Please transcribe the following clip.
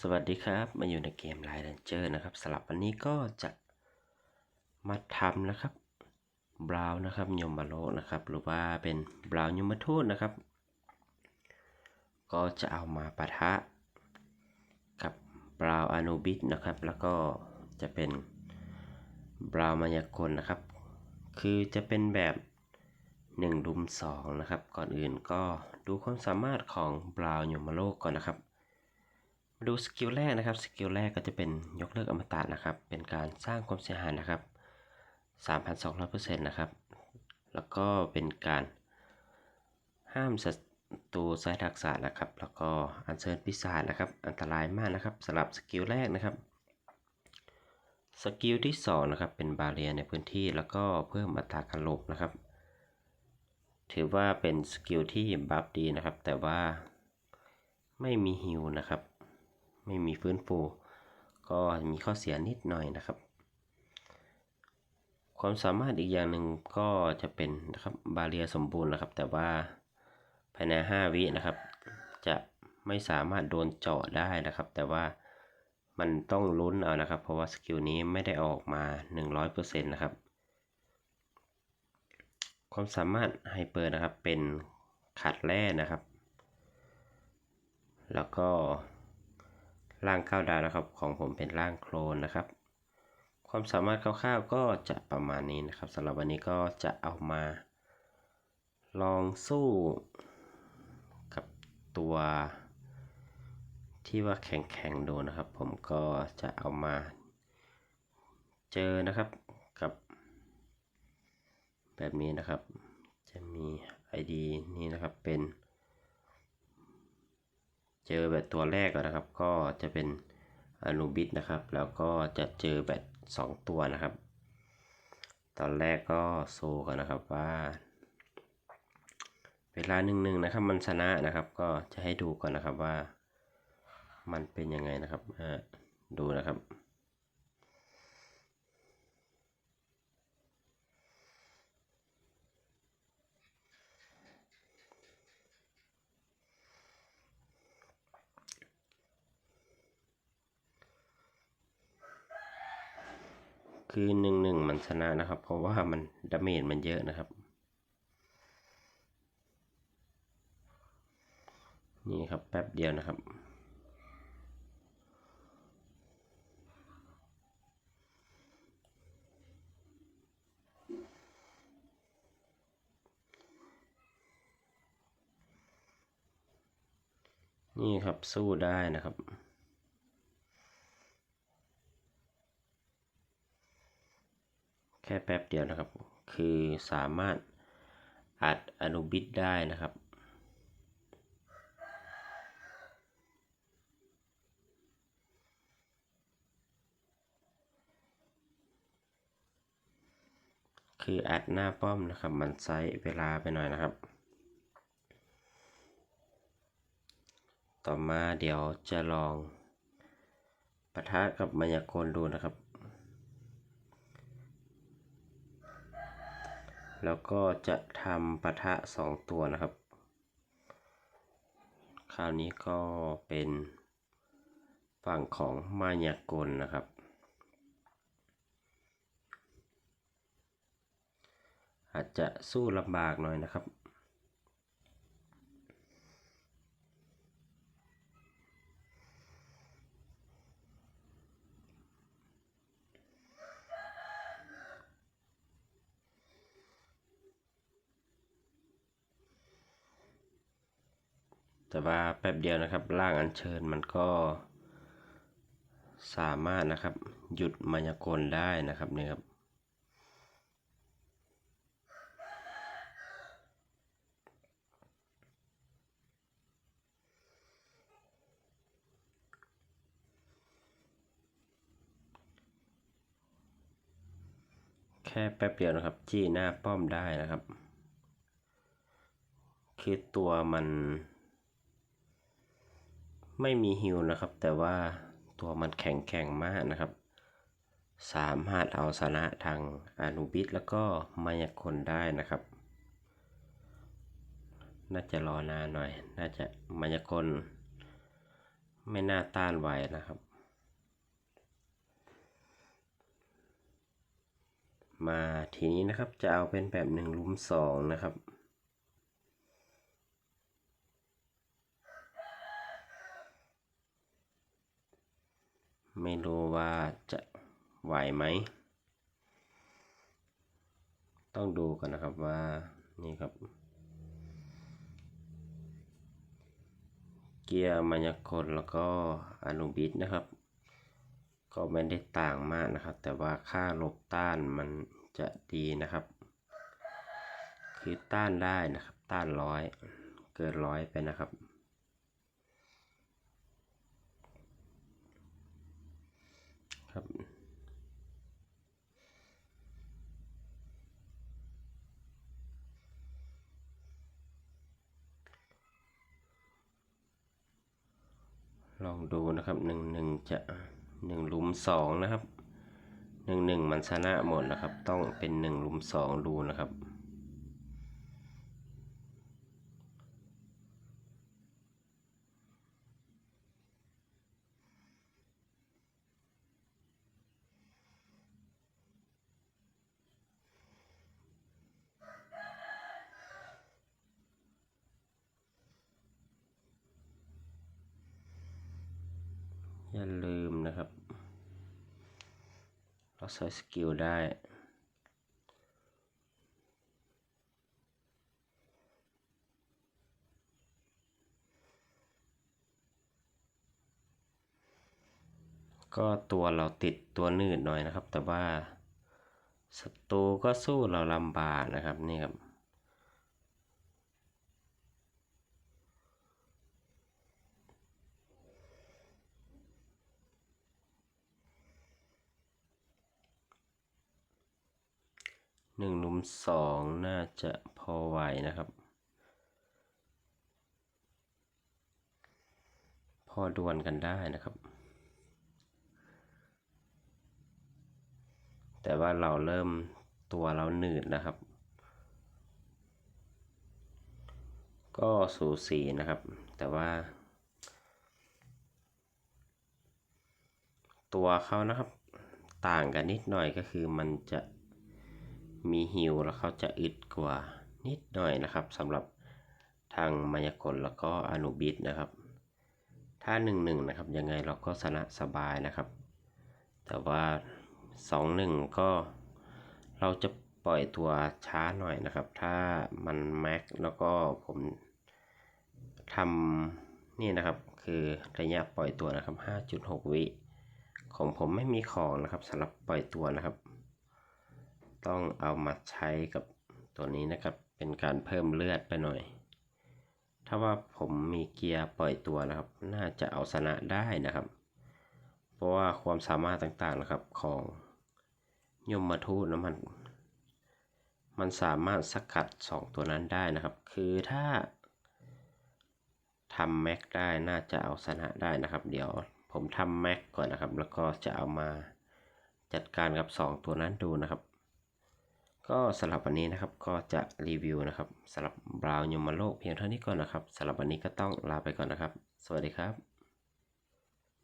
สวัสดีครับ มาอยู่ในเกมไลน์เรนเจอร์นะครับสำหรับวันนี้ก็จะมาทำนะครับบราวนะครับยมมาโลนะครับ หรือว่าเป็นบราวยมทูตนะครับ ก็จะเอามาปะทะกับบราวอนูบิสนะครับ แล้วก็จะเป็นบราวมายากลนะครับ คือจะเป็นแบบ1ดุม2นะครับ ก่อนอื่นก็ดูความสามารถของบราวยมโลก่อนนะครับ ดูสกิลแรกนะครับสกิลแรกก็จะเป็นยกเลิกอมตะนะครับ เป็นการสร้างความเสียหายนะครับ 3,200%นะครับ แล้วก็เป็นการห้ามศัตรูใช้ทักษะนะครับ แล้วก็อัญเชิญปีศาจนะครับ อันตรายมากนะครับสำหรับสกิลแรกนะครับสกิลที่2นะครับเป็นบาเรียในพื้นที่แล้วก็เพิ่มอัตราการหลบนะครับ ถือว่าเป็นสกิลที่บัฟดีนะครับ แต่ว่าไม่มีฮิวนะครับ ไม่มีฟื้นฟู ก็มีข้อเสียนิดหน่อยนะครับ ความสามารถอีกอย่างหนึ่งก็จะเป็นนะครับบาเรียสมบูรณ์นะครับ แต่ว่าภายใน 5 วินะครับ จะไม่สามารถโดนเจาะได้นะครับ แต่ว่ามันต้องลุ้นเอานะครับ เพราะว่าสกิลนี้ไม่ได้ออกมา 100%นะครับ ความสามารถไฮเปอร์นะครับเป็นขัดแร่นะครับ แล้วก็ ร่างก้าวดาวนะครับ ของผมเป็นร่างโคลนนะครับ ความสามารถคร่าวๆก็จะประมาณนี้นะครับสำหรับวันนี้ก็จะเอามา ลองสู้กับตัวที่ว่าแข็งๆดูนะครับ ผมก็จะเอามา เจอนะครับกับ แบบนี้นะครับ จะมี ID นี่นะครับเป็น เจอแบบตัวแรกก่อนนะครับ ก็จะเป็นอนูบิสนะครับ แล้วก็จะเจอแบบ2ตัวนะครับ ตอนแรกก็โซกันนะครับว่าเวลาหนึ่งหนึ่งนะครับมันชนะนะครับก็จะให้ดูก่อนนะครับว่า มันเป็นยังไงนะครับดูนะครับ คือหนึ่งหนึ่งมันชนะนะครับ เพราะว่ามันดาเมจมันเยอะนะครับ นี่ครับแป๊บเดียวนะครับนี่ครับสู้ได้นะครับ แค่แป๊บเดียวนะครับ คือสามารถอัดอนุบิตได้นะครับ คืออัดหน้าป้อมนะครับ มันใช้เวลาไปหน่อยนะครับ ต่อมาเดี๋ยวจะลองปะทะกับมายากลดูนะครับ แล้วก็จะทำปะทะสองตัวนะครับ คราวนี้ก็เป็นฝั่งของมายากลนะครับ อาจจะสู้ลำบากหน่อยนะครับ แต่ว่าแป๊บเดียวนะครับร่างอัญเชิญมันก็สามารถนะครับหยุดมายากลได้นะครับเนี่ยครับแค่แป๊บเดียวนะครับ จี้หน้าป้อมได้นะครับ คือตัวมัน ไม่มีฮิวนะครับ แต่ว่าตัวมันแข็งแข็งมากนะครับ สามารถเอาชนะทางอนุบิสแล้วก็มายากลได้นะครับ น่าจะรอนานหน่อย น่าจะมายากล ไม่น่าต้านไหวนะครับมาทีนี้นะครับจะเอาเป็นแบบหนึ่งลุมสองนะครับ ไม่รู้ว่าจะไหวไหม ต้องดูกันนะครับว่านี่ครับ เกียร์มายากลแล้วก็อนุบิดนะครับ ก็ไม่ได้ต่างมากนะครับ แต่ว่าค่าลบต้านมันจะดีนะครับ คือต้านได้นะครับ ต้านร้อย เกินร้อยไปนะครับครับ ลองดูนะครับหนึ่งหนึ่งจะหนึ่งลุมสองนะครับหนึ่งหนึ่งมันชนะหมดนะครับ ต้องเป็นหนึ่งลุมสองดูนะครับ อย่าลืมนะครับเราใส่สกิลได้ก็ตัวเราติดตัวนืดหน่อยนะครับ แต่ว่าศัตรูก็สู้เราลำบากนะครับนี่ครับ หนึ่งลุม สองน่าจะพอไหวนะครับ พอดวลกันได้นะครับ แต่ว่าเราเริ่มตัวเราหนืดนะครับ ก็สูสีนะครับ แต่ว่า ตัวเขานะครับ ต่างกันนิดหน่อยก็คือมันจะ มีฮิวแล้วเขาจะอึดกว่านิดหน่อยนะครับสำหรับทางมายากลแล้วก็อนุบิดนะครับ ถ้าหนึ่งหนึ่งนะครับยังไงเราก็ชนะสบายนะครับ แต่ว่าสองหนึ่งก็เราจะปล่อยตัวช้าหน่อยนะครับ ถ้ามันแม็กแล้วก็ผมทำนี่นะครับคือระยะปล่อยตัวนะครับ 5.6 วิของผมไม่มีของนะครับสำหรับปล่อยตัวนะครับ ต้องเอามาใช้กับตัวนี้นะครับ เป็นการเพิ่มเลือดไปหน่อย ถ้าว่าผมมีเกียร์ปล่อยตัวนะครับ น่าจะเอาชนะได้นะครับ เพราะว่าความสามารถต่างๆนะครับของยมมาทูตนะมันมันสามารถสกัด 2 ตัวนั้นได้นะครับ คือถ้าทำแม็กได้น่าจะเอาชนะได้นะครับ เดี๋ยวผมทำแม็กก่อนนะครับ แล้วก็จะเอามาจัดการกับ 2 ตัวนั้นดูนะครับ ก็สำหรับวันนี้นะครับก็จะรีวิวนะครับสำหรับบราวยมโลกเพียงเท่านี้ก่อนนะครับสำหรับวันนี้ก็ต้องลาไปก่อนนะครับ สวัสดีครับ